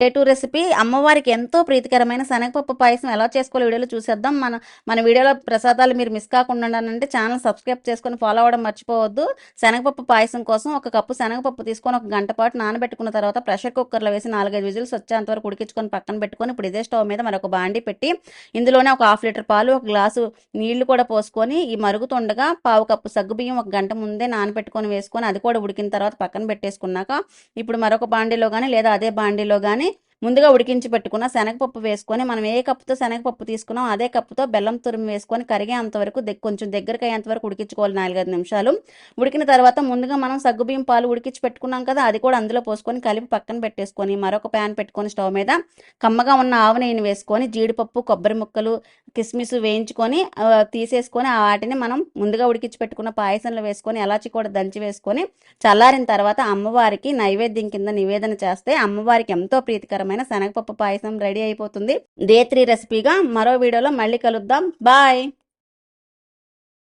Day two recipe. అమ్మవారికి ఎంతో ప్రీతికరమైన శనగపప్పు పాయసం ఎలా చేసుకోవాలో వీడియోలో చూసేద్దాం. మన మన వీడియోలో ప్రసాదాలు మీరు మిస్ కాకుండా ఉండాలంటే ఛానల్ సబ్స్క్రైబ్ చేసుకొని ఫాలో అవ్వడం మర్చిపోవద్దు. శనగపప్పు పాయసం కోసం ఒక కప్పు శనగపప్పు తీసుకొని ఒక గంట పాటు నానబెట్టుకున్న తర్వాత ప్రెషర్ కుక్కర్లో వేసి నాలుగైదు విజిల్స్ వచ్చేంతవరకు ఉడికించుకొని పక్కన పెట్టుకొని ఇప్పుడు ఇదే స్టవ్ మీద మరొక బాండి పెట్టి ఇందులోనే ఒక హాఫ్ లీటర్ పాలు ఒక గ్లాసు నీళ్ళు కూడా పోసుకొని ఈ మరుగుతుండగా పావు కప్పు సగ్గుబియ్యం ఒక గంట ముందే నానబెట్టుకొని వేసుకొని అది కూడా ఉడికిన తర్వాత పక్కన పెట్టేసుకున్నాక ఇప్పుడు మరొక బాండీలో కానీ లేదా అదే బాండీలో కానీ ముందుగా ఉడికించి పెట్టుకున్న శనగపప్పు వేసుకొని మనం ఏ కప్పుతో శనగపప్పు తీసుకున్నాం అదే కప్పుతో బెల్లం తురిమి వేసుకొని కరిగేంత వరకు కొంచెం దగ్గరికి అయ్యేంత వరకు ఉడికించుకోవాలి నాలుగైదు నిమిషాలు. ఉడికిన తర్వాత ముందుగా మనం సగ్గుబియ్యం పాలు ఉడికించి పెట్టుకున్నాం కదా అది కూడా అందులో పోసుకొని కలిపి పక్కన పెట్టేసుకొని మరొక ప్యాన్ పెట్టుకొని స్టవ్ మీద. కమ్మగా ఉన్న ఆవు నెయ్యిని వేసుకొని జీడిపప్పు కొబ్బరి ముక్కలు కిస్మిస్ వేయించుకొని తీసేసుకొని ఆ వాటిని మనం ముందుగా ఉడికించి పెట్టుకున్న పాయసంలో వేసుకొని ఎలాచి కూడా దంచి వేసుకొని చల్లారిన తర్వాత అమ్మవారికి నైవేద్యం కింద నివేదన చేస్తే అమ్మవారికి ఎంతో ప్రీతికరమైన శనగపప్పు పాయసం రెడీ అయిపోతుంది. డే త్రీ రెసిపీగా మరో వీడియోలో మళ్ళీ కలుద్దాం. బాయ్!